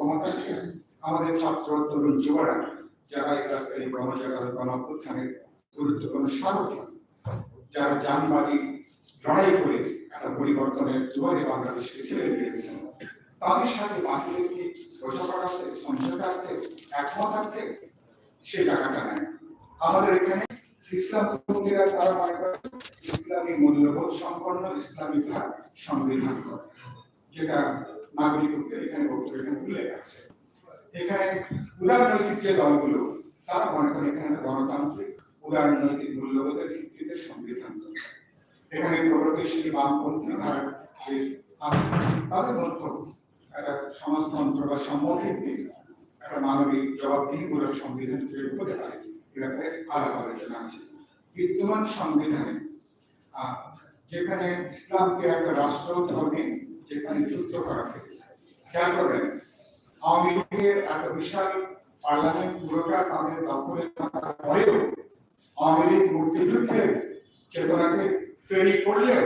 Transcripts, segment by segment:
ঐক্যমত আছে আমাদের ছাত্র তরুণ যুবরা যারা এই গণজাগরণ গণঅভ্যুত্থানের গুরুত্বপূর্ণ সারথী যারা জানবাদী লড়াই করে একটা পরিবর্তনের দুয়ারে বাংলাদেশকে ঠেলে দিয়েছেন, তাদের সাথে বাকিদের কি বোঝাপড়া আছে, সমঝোতা আছে, একমত আছে? সে জায়গাটা নেয় আমাদের এখানে ইসলাম পন্থীরা তারা মনে করে ইসলামী মূল্যবোধ সম্পন্ন ইসলামী ধার সংবিধান। করে যেটা নাগরিকদের এখানে বক্তব্য এখানে উল্লেখ আছে এখানে উদারনৈতিক যে দলগুলো, তারা মনে করে এখানে গণতান্ত্রিক, উদারনৈতিক মূল্যবোধের ভিত্তিতে সংবিধান এখানে প্রগতিশীল বামপন্থী ধারা যে তাদের মধ্যে একটা সমাজতন্ত্র বা সম্মতিক একটা মানবিক জবাবদিহিমূলক সংবিধান তৈরি হতে পারে, এ ব্যাপারে আলাপ আলোচনা আছে। বিদ্যমান সংবিধানে যেখানে ইসলামকে একটা রাষ্ট্র ধর্মে যেখানে যুক্ত করা হয়েছে। খেয়াল করবেন, আওয়ামী লীগের এত বিশাল পার্লামেন্ট পুরোটা তাদের দখলে থাকার পরেও আওয়ামী লীগ মুক্তিযুদ্ধের চেতনাকে ফেরি করলেও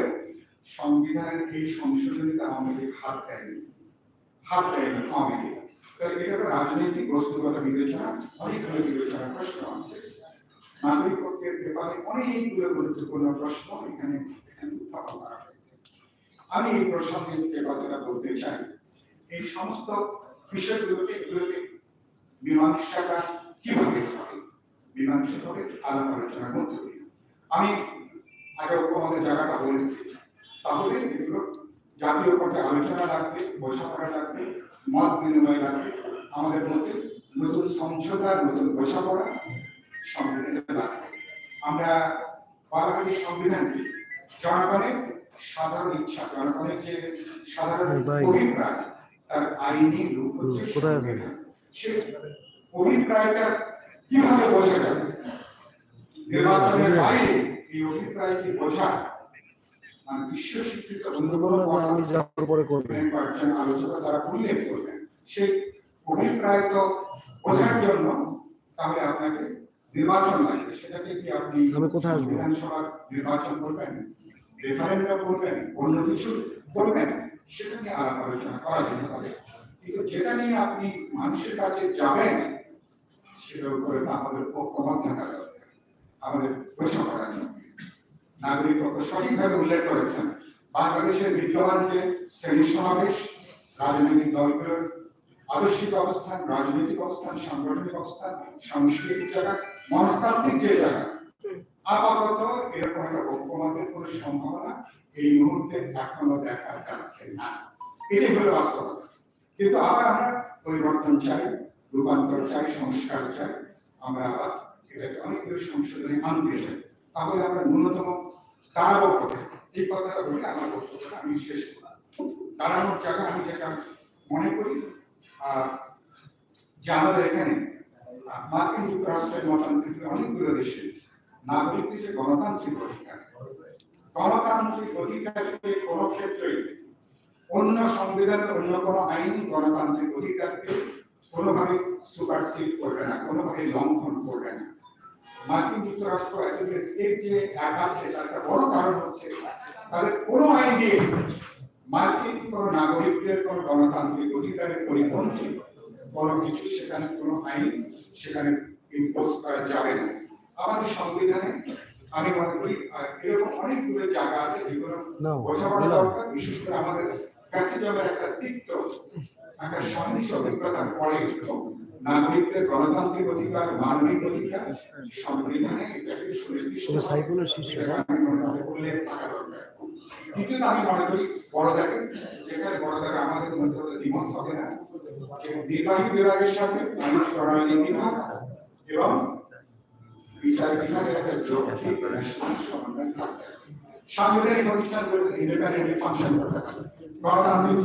সংবিধানের এই সংশোধনীতে আওয়ামী লীগ হাত দেয়নি। হাত দেয়নি আওয়ামী লীগ। তাহলে এটা একটা রাজনৈতিক বস্তুগত বিবেচনা অনেকগুলো বিবেচনার প্রশ্ন আছে। নাগরিকত্বের ব্যাপারে অনেকগুলো গুরুত্বপূর্ণ প্রশ্ন এখানে উত্থাপন করা আমি এই প্রসঙ্গে যে কথাটা বলতে চাই, এই সমস্ত বিষয়গুলোকে এগুলোকে মীমাংসাটা কীভাবে হবে? মীমাংসা হবে আলাপ আলোচনার মধ্যে আমি আগে আমাদের জায়গাটা বলেছি। তাহলে এগুলো জাতীয় পর্যায়ে আলোচনা লাগবে বোঝাপড়া লাগবে, মত বিনিময় লাগবে। আমাদের মধ্যে নতুন সমঝোতার নতুন বোঝাপড়া সংবিধানে লাগবে আমরা বাঙালি সংবিধানকে জনগণের সাধারণ ইচ্ছা জনগণের যে সাধারণ অভিপ্রায় তার আইনি রূপ হচ্ছে হুম, কোথায় আছেন? সংবিধান। সে অভিপ্রায়টা কীভাবে বোঝা যাবে নির্বাচনের বাইরে এই অভিপ্রায়কে বোঝা মানে বিশ্ব স্বীকৃত অন্য কোনো কয়েকজন তারা উল্লেখ করলেন সেই অভিপ্রায় তো বোঝার জন্য তাহলে আপনাকে নির্বাচন লাগবে। সেটাকে কি আপনি? বিধানসভার নির্বাচন করবেন? রেফারেন্ডাম করবেন, অন্য কিছু করবেন, সেটা নিয়ে আলাপ আলোচনা করা যেতে পারে কিন্তু যেটা নিয়ে আপনি মানুষের কাছে যাবেন, সেটার উপরে আমাদের ঐক্যমত থাকা দরকার। আমাদের বোঝাপড়া জন্য নাগরিক সঠিকভাবে উল্লেখ করেছেন, বাংলাদেশের বিদ্যমান যে শ্রেণি সমাবেশ, রাজনৈতিক দলগুলোর আদর্শিক অবস্থান, রাজনৈতিক অবস্থান, সাংগঠনিক অবস্থান, সাংস্কৃতিক জায়গা, মনস্তাত্ত্বিক যে জায়গা আপাতত এরকম একটা ঐক্যমতের কোনো সম্ভাবনা এই মুহূর্তে এখনও দেখা যাচ্ছে না। এটাই হলো বাস্তবতা। কিন্তু আবার আমরা পরিবর্তন চাই, রূপান্তর চাই, সংস্কার চাই। আমরা আবার এটাকে অনেকগুলো সংশোধনে আনতে চাই। তাহলে আমরা ন্যূনতম দাঁড়াবো কোথায়? এই কথাটা বলে আমার বক্তব্যটা আমি শেষ করলাম। দাঁড়ানোর জায়গা আমি যেটা মনে করি যে আমাদের এখানে মার্কিন যুক্তরাষ্ট্রের মতন অনেকগুলো দেশে নাগরিকদের যে গণতান্ত্রিক অধিকার। গণতান্ত্রিক অধিকারকে কোনো ক্ষেত্রেই অন্য সংবিধানের অন্য কোনো আইন গণতান্ত্রিক অধিকারকে কোনোভাবে সুপারসিড করবে না কোনোভাবে লঙ্ঘন করবে না। মার্কিন যুক্তরাষ্ট্র এতগুলো স্টেট যে এক আছে তার একটা বড় কারণ হচ্ছে। তাদের কোনো আইন মার্কিন কোনো নাগরিকদের কোনো গণতান্ত্রিক অধিকারের পরিপন্থী কোনো কিছু সেখানে কোনো আইন সেখানে ইম্পোজ করা যাবে না। আমাদের সংবিধানে আমি মনে করি এরকম অনেকগুলো জায়গা আছে যেগুলো বোঝাপড়া দরকার বিশেষ করে আমাদের ফ্যাসিজমের একটা তিক্ত একটা সন্নিষ্ঠ অভিজ্ঞতার পরে নাগরিকদের গণতান্ত্রিক অধিকার মানবিক অধিকার সংবিধানে এটাকে সুনির্দিষ্ট উল্লেখ থাকা দরকার। দ্বিতীয়ত আমি মনে করি বড়দাকে যেখানে বড়দাকে আমাদের মধ্যে দ্বিমত হবে না নির্বাহী বিভাগের সাথে মানুষ প্রণয়নী বিভাগ এবং বিচার বিভাগের সাংবিধানিক প্রতিষ্ঠানগুলো ইন্ডিপেন্ডেন্টলি ফাংশন করতে গণতান্ত্রিক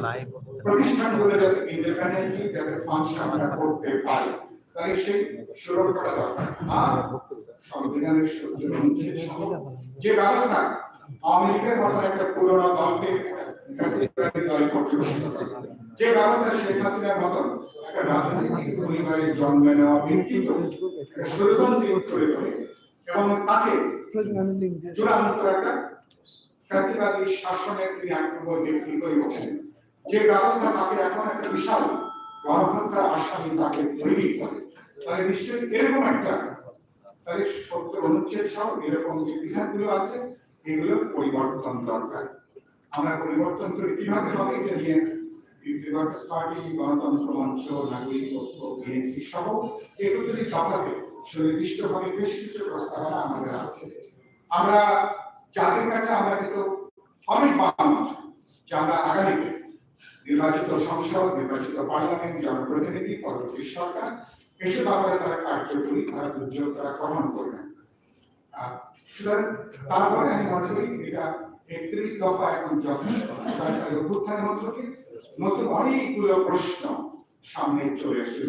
প্রতিষ্ঠানগুলো যাতে ইন্ডিপেন্ডেন্টলি যাতে ফাংশনটা করতে পারে তাই সেই সুরক্ষাটা দরকার আর সংবিধানের সূত্র যে ব্যবস্থা লীগের মতো একটা পুরোনো দলকে। যে ব্যবস্থা শেখ হাসিনার মতো একটা রাজনৈতিক পরিবারে জন্মে নেওয়া একটা ষড়যন্ত্রী করে এবং তাকে চূড়ান্ত একটা ফ্যাসিবাদী শাসনের তিনি নম্বর ব্যক্তি হয়ে ওঠেন যে ব্যবস্থা তাকে এখন একটা বিশাল গণহত্যা পাশাপাশি তাকে তৈরি করে। তাহলে নিশ্চয়ই এরকম একটা, তাহলে সত্য অনুচ্ছেদ সহ এরকম যে বিধানগুলো আছে এগুলো পরিবর্তন দরকার। আমরা পরিবর্তন করে কীভাবে হবে এটা নিয়ে রিপাবলিক পার্টি গণতন্ত্র মঞ্চ নাগরিক ঐক্য বিএনপি সহ এগুলো যদি দফাতে সুনির্দিষ্টভাবে বেশ কিছু প্রস্তাবনা আমাদের আছে। আমরা যাদের কাছে আমরা কিন্তু অনেক বাউন্ড যে আমরা আগামীতে নির্বাচিত সংসদ, নির্বাচিত পার্লামেন্ট, জনপ্রতিনিধি, পরবর্তী সরকার, এসব ব্যাপারে তারা কার্যকরী, তারা দুর্যোগ তারা গ্রহণ করবেন সুতরাং তারপরে আমি মনে করি এটা একত্রিশ দফা এখন যথেষ্ট। অভ্যুত্থানের মধ্য দিয়ে নতুন অনেকগুলো প্রশ্ন সামনে চলে আসছে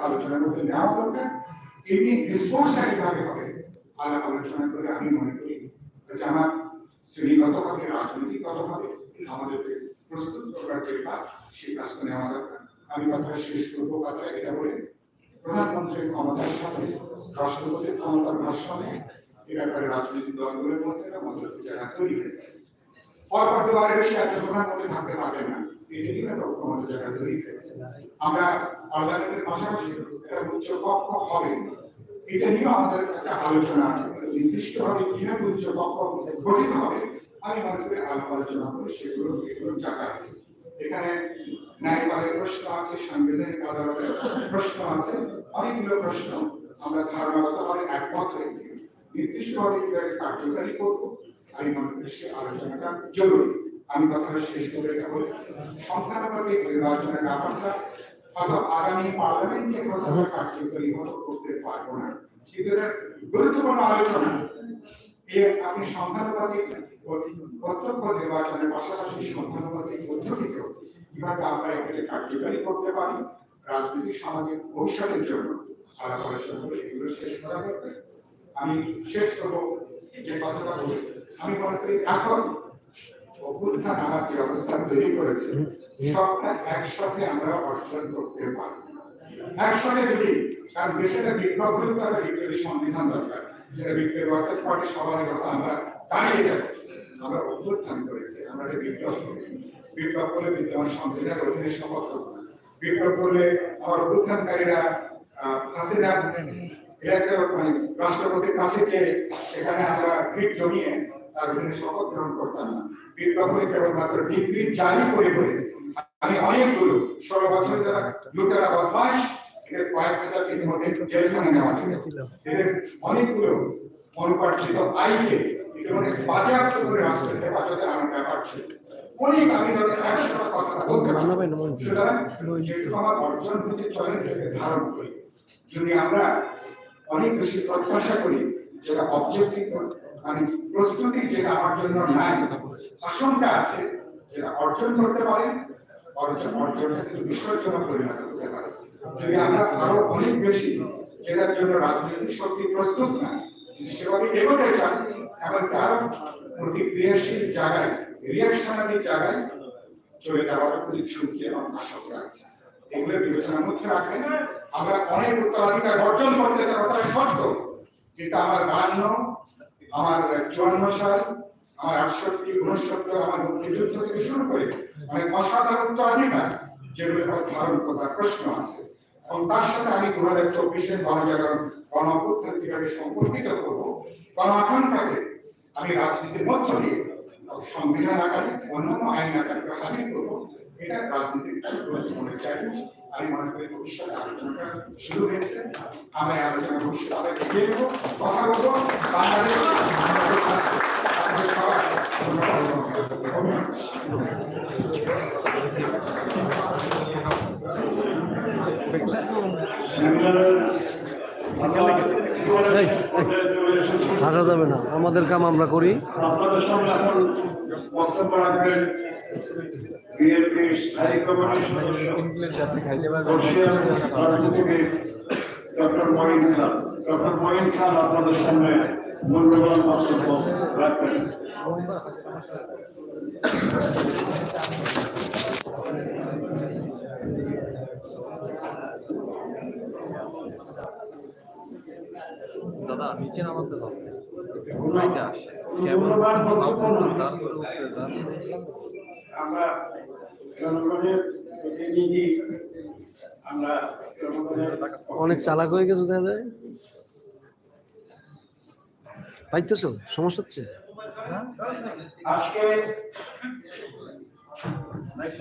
আলোচনার মধ্যে নেওয়া দরকার। এমনি হবে। আলোচনা করে আমি মনে করি যে আমার আমাদেরকে প্রস্তুত করার যে কাজ, সেই কাজটা নেওয়া দরকার। আমি শেষ করব এটা বলে। প্রধানমন্ত্রীর ক্ষমতার সাথে, রাষ্ট্রপতির ক্ষমতার ভাষণে এ ব্যাপারে রাজনৈতিক দলগুলোর মধ্যে একটা জায়গা তৈরি হয়েছে পরপর দুবারের বেশি একজন প্রধানমন্ত্রী থাকতে পারবে না এটা নিয়ে ঐক্যমত জায়গা তৈরি আমরা পার্লামেন্টের পাশাপাশি একটা উচ্চ কক্ষ হবে এটা নিয়েও আমাদের একটা আলোচনা আছে নির্দিষ্টভাবে কীভাবে উচ্চ কক্ষ গঠিত হবে আমি মনে করি আলাপ আলোচনা করে সেগুলো এগুলো জায়গা আছে এখানে ন্যায়পালের প্রশ্ন আছে সাংবিধানিক আদালতের প্রশ্ন আছে অনেকগুলো প্রশ্ন আমরা ধারণাগতভাবে একমত হয়েছি নির্দিষ্টভাবে কীভাবে কার্যকারী করব। আমি মনে করি আলোচনাটা জরুরি। আমি কথাটা শেষ করে এটা বলি সংখ্যানুপাতিক নির্বাচনের ব্যাপারটা হয়তো আগামী পার্লামেন্টে কতটা কার্যকরী মতো করতে পারব না। কিন্তু গুরুত্বপূর্ণ আলোচনা। এ আপনি সংখ্যানুপাতিক প্রত্যক্ষ নির্বাচনের পাশাপাশি সংখ্যানুপাতিক পদ্ধতিকেও কীভাবে আমরা এখানে কার্যকারী করতে পারি, রাজনৈতিক, সামাজিক ভবিষ্যতের জন্য আলাপ আলোচনা করে এগুলো শেষ করা দরকার আমি শেষ করব। যে কথাটা বলি আমি মনে করি এখন অভ্যুত্থান আমার যে অবস্থা তৈরি করেছে সবটা একসাথে আমরা অর্জন করতে পারি। একসাথে যদি কারণ দেশের বিপ্লব হলে তো একটা সংবিধান দরকার যেটা বিপ্লবী ওয়ার্কার্স পার্টি সবার কথা আমরা দাঁড়িয়ে যাব আমরা অভ্যুত্থান করেছি আমরা একটা বিপ্লব করি। বিপ্লব করলে বিদ্যমান সংবিধান অধীনে শপথ বিপ্লব করলে আমার অভ্যুত্থানকারীরা আহ, হাসিনা এলাকার মানে রাষ্ট্রপতির কাছে যে সেখানে আমরা ভিড় জমিয়ে তার অধীনে শপথ গ্রহণ করতাম না। করে কেবলমাত্র ডিগ্রি জারি করে করে আমি অনেকগুলো ষোলো বছর যারা লুটেরা বদমাস এদের কয়েক হাজার ইতিমধ্যে জেলখানে নেওয়া ছিল। এদের অনেকগুলো অনুপার্জিত আইকে ইতিমধ্যে বাজেয়াপ্ত করে রাষ্ট্রের হেফাজতে আনার ব্যাপার ছিল। অনেক আমি তাদের একসাথে কথা বলতে সুতরাং আমার অর্জন হতে চলে এটাকে ধারণ করি যদি আমরা অনেক বেশি প্রত্যাশা করি যেটা অবজেক্টিভ মানে প্রস্তুতি যেটা আমার জন্য নাই, আশঙ্কা আছে যেটা অর্জন করতে পারে, অর্জন অর্জনটা কিন্তু বিসর্জন পরিণত হতে পারে। যদি আমরা আরও অনেক বেশি যেটার জন্য রাজনৈতিক শক্তি প্রস্তুত না সেভাবে এগোতে চান এমনকি আরও প্রতিক্রিয়াশীল জায়গায় রিয়াকশনারি জায়গায় চলে যাওয়ার প্রতি ঝুঁকি এবং আশঙ্কা আছে। এগুলো বিবেচনার মধ্যে রাখেন আমরা অনেক উত্তরাধিকার অর্জন করতে চাই ওটা সত্য কিন্তু আমার বান্ন আমার চুয়ান্ন সাল আমার আটষট্টি উনসত্তর আমার মুক্তিযুদ্ধ থেকে শুরু করে অনেক অসাধারণ তো উত্তরাধিকার যেগুলো ধারণ করার প্রশ্ন আছে। এবং তার সাথে আমি দু হাজার চব্বিশের গণজাগরণ গণ অভ্যুত্থান কীভাবে সম্পর্কিত করব গণ আমি রাজনীতির মধ্য দিয়ে সংবিধান আকারে অন্যান্য আইন আকারে হাজির করব, এটা রাজনীতির গুরুত্বপূর্ণ চ্যালেঞ্জ আমি মনে করি ভবিষ্যতে আলোচনাটা শুরু হয়েছে। আমরা আলোচনা ভবিষ্যতে আবার এগিয়ে নেব। কথা বলব। বাংলাদেশ আপনাদের সবার ধন্যবাদ এবং অভিনন্দন। এই, এই, হাঁটা যাবে না। আমাদের কাম আমরা করি। ডক্টর ডক্টর খান আপনাদের মূল্যবান বক্তব্য রাখবেন। দাদা নিচে নামাতে হবে লাইটে আসে। আমরা জনগণের প্রতিনিধি আমরা অনেক চালাক হয়ে গেছে দেখা যায়। পাইতেছো? সমস্যা হচ্ছে? আজকে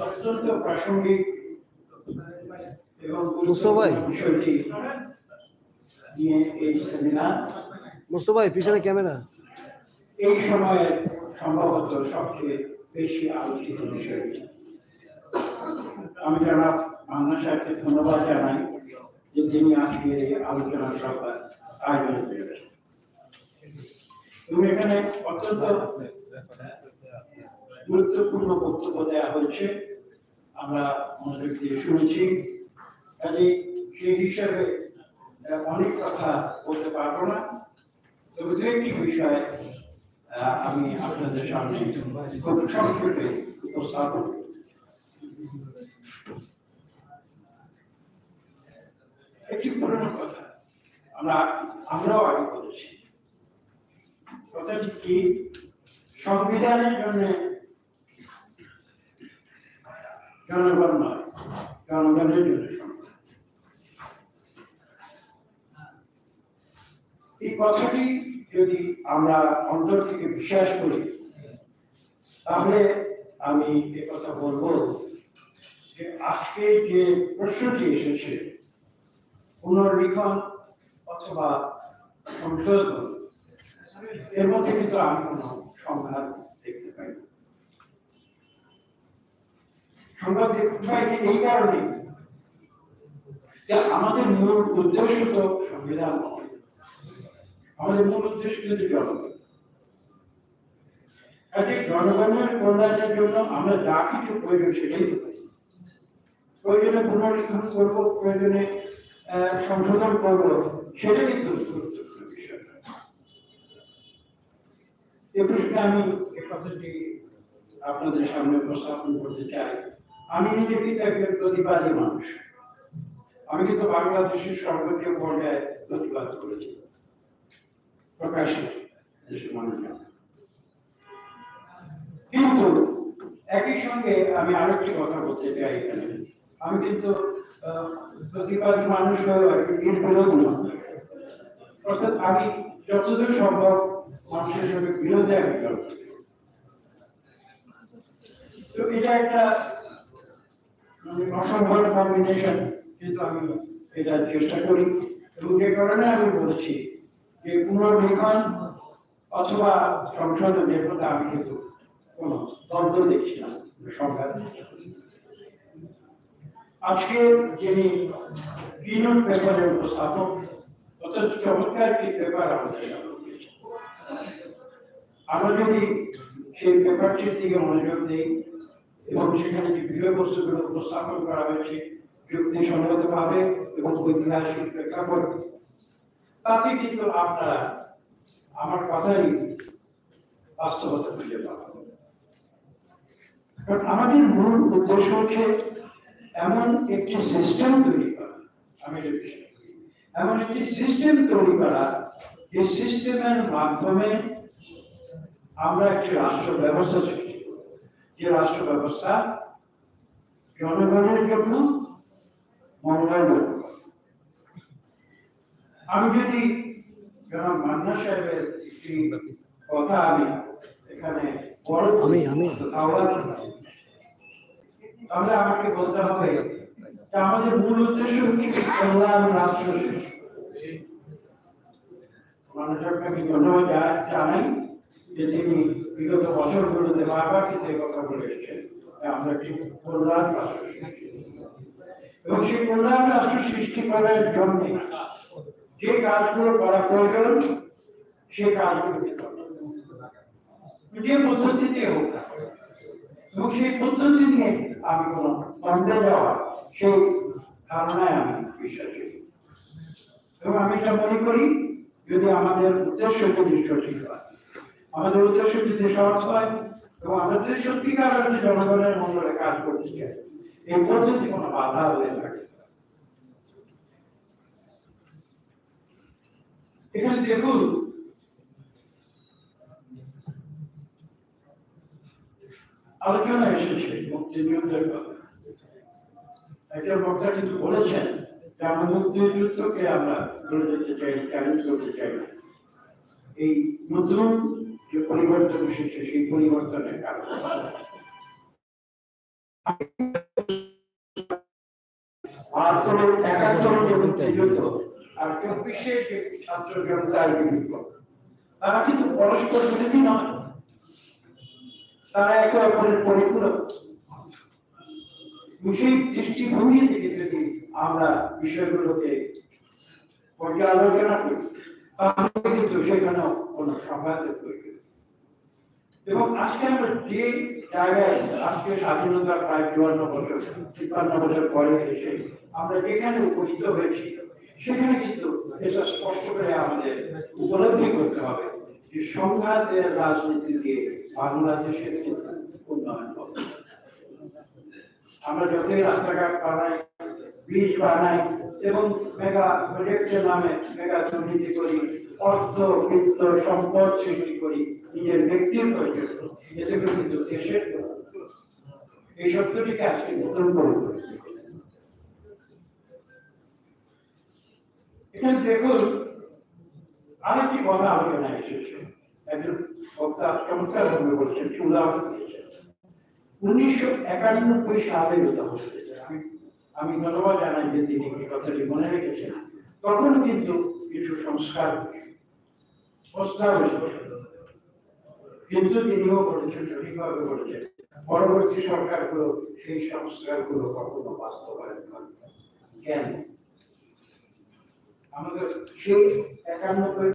অত্যন্ত প্রাসঙ্গিক। মুস্তফা ভাই। গুরুত্বপূর্ণ বিষয়টি নিয়ে এই সেমিনার মুস্তফা ভাই পিছনে ক্যামেরা এই সময়ে সম্ভবত সবচেয়ে বেশি আলোচিত বিষয়টি আমি জনাব মান্না সাহেবকে ধন্যবাদ জানাই যে তিনি আজকে এই আলোচনা সভার আয়োজন করেছেন এবং এখানে অত্যন্ত গুরুত্বপূর্ণ বক্তব্য দেওয়া হয়েছে আমরা মনোযোগ দিয়ে শুনেছি সেই হিসাবে অনেক কথা বলতে পারব না। তবে দু একটি বিষয় আমি আপনাদের সামনে খুব সংক্ষেপে উপস্থাপন একটি পুরনো কথা। আমরা, আমরাও আগে বলেছি। কথাটি কি? সংবিধানের জন্য জনগণ নয়, জনগণের জন্য সংবিধান। এই কথাটি যদি আমরা অন্তর থেকে বিশ্বাস করি, তাহলে আমি এ কথা বলব যে আজকে যে প্রশ্নটি এসেছে, পুনর্লিখন অথবা সংশোধন, এর মধ্যে কিন্তু আমি কোনো সংঘাত দেখতে পাই। সংঘাত দেখতে পাই যে এই কারণে যে আমাদের মূল উদ্দেশ্য তো সংবিধান নয় আমাদের মূল উদ্দেশ্য কিন্তু জনগণ কাজে জনগণের কল্যাণের জন্য আমরা যা কিছু প্রয়োজন সেটাই তো করি। প্রয়োজনে পুনর্লিখন করব, প্রয়োজনে সংশোধন করব সেটা কিন্তু এ প্রশ্নে আমি এ কথাটি আপনাদের সামনে উপস্থাপন করতে চাই। আমি নিজে কিন্তু একজন প্রতিবাদী মানুষ। আমি কিন্তু বাংলাদেশের সর্বোচ্চ পর্যায়ে প্রতিবাদ করেছি। কিন্তু একই সঙ্গে আমি আরেকটি কথা বলতে চাই এখানে। আমি কিন্তু প্রতিবাদী মানুষ নয় অর্থাৎ আমি যতদূর সম্ভব মানুষের সঙ্গে বিরোধে আমি তো এটা একটা মানে অসম্ভব কম্বিনেশন কিন্তু আমি এটা চেষ্টা করি। এবং যে কারণে আমি বলেছি যে পুনর্লিখন অথবা সংশোধনের প্রতি আমি কিন্তু কোনো দ্বন্দ্ব দেখছি না সংঘাত আজকে যিনি কিনোট পেপারের উপস্থাপক, অত্যন্ত চমৎকার একটি পেপার আমাদের আমরা যদি সেই পেপারটির দিকে মনোযোগ দিই এবং সেখানে যে বিষয়বস্তুগুলো উপস্থাপন করা হয়েছে যুক্তিসঙ্গত ভাবে এবং ঐতিহাসিক প্রেক্ষাপট তাতে কিন্তু আপনারা, আমার কথাই বাস্তবতা খুঁজে পাবেন কারণ আমাদের মূল উদ্দেশ্য হচ্ছে এমন একটি সিস্টেম তৈরি করা। আমি। এমন একটি সিস্টেম তৈরি করা, যে সিস্টেমের মাধ্যমে আমরা একটি রাষ্ট্র ব্যবস্থা সৃষ্টি করব। যে রাষ্ট্র ব্যবস্থা জনগণের জন্য মঙ্গলময় আমি যদি জনাব মান্না সাহেবের একটি কথা আমি এখানে আমি- আমি। তাহলে আমাকে বলতে হবে যে আমাদের মূল উদ্দেশ্য হচ্ছে কল্যাণ রাষ্ট্র মানুষকে ধন্যবাদ জানাই যে তিনি বিগত বছরগুলোতে বারবার কিন্তু কথা বলে এসেছেন আমরা একটি কল্যাণ রাষ্ট্র এবং সেই কল্যাণ রাষ্ট্র সৃষ্টি করার জন্য যে কাজগুলো করা প্রয়োজন, সে কাজগুলো। যে হোক এবং সেই পদ্ধতি নিয়ে আমি যাওয়া, সেই ধারণায় আমি বিশ্বাসী এবং আমি এটা মনে করি, যদি আমাদের উদ্দেশ্য যদি সঠিক হয়, আমাদের উদ্দেশ্য যদি সৎ হয়, এবং যদি সত্যিকার জনগণের মঙ্গলে কাজ করতে চাই এই পদ্ধতি কোনো বাধা হয়ে থাকে না। এখানে দেখুন। আলোচনা এসেছে একজন বক্তা কিন্তু বলেছেন যে আমরা মুক্তিযুদ্ধকে আমরা ধরে যেতে চাই চ্যালেঞ্জ করতে চাই না। এই নতুন যে পরিবর্তন এসেছে, সেই পরিবর্তনের কারণ। বাহাত্তর একাত্তর যে মুক্তিযুদ্ধ আর চব্বিশে তারা কিন্তু পরস্পর বিরোধী নয়। তারা একে অপরের পরিপূরক। সেই দৃষ্টিভঙ্গি থেকে যদি আমরা বিষয়গুলোকে পর্যালোচনা করি, তাহলে কিন্তু সেখানেও কোনো সংঘাতের প্রয়োজন এবং আজকে আমরা যে জায়গায় আজকে স্বাধীনতার প্রায় চুয়ান্ন বছর তিপ্পান্ন বছর পরে এসে আমরা যেখানে উপনীত হয়েছি সেখানে কিন্তু এটা স্পষ্ট করে আমাদের উপলব্ধি করতে হবে যে সংঘাতের রাজনীতি দিয়ে বাংলাদেশের কিন্তু উন্নয়ন আমরা যতই রাস্তাঘাট বানাই ব্রিজ বানাই এবং মেগা প্রজেক্টের নামে মেগা দুর্নীতি করি, অর্থ, বিত্ত সম্পদ সৃষ্টি করি, নিজের ব্যক্তির প্রয়োজন, এতে কিন্তু দেশের এই সত্যটিকে আজকে নতুন করে এখানে দেখুন, আরেকটি কথা আলোচনায় এসেছে। একজন বক্তা চমৎকার ভাবে বলছেন উদাহরণ দিয়েছেন উনিশশো একানব্বই সালে এটা হচ্ছে আমি আমি ধন্যবাদ জানাই যে তিনি এই কথাটি মনে রেখেছেন। তখন কিন্তু কিছু সংস্কার। প্রস্তাব কিন্তু তিনিও বলেছেন, সঠিকভাবে বলেছেন, পরবর্তী সরকারগুলো সেই সংস্কারগুলো কখনো বাস্তবায়ন করে কেন? আমাদের সেই একানব্বই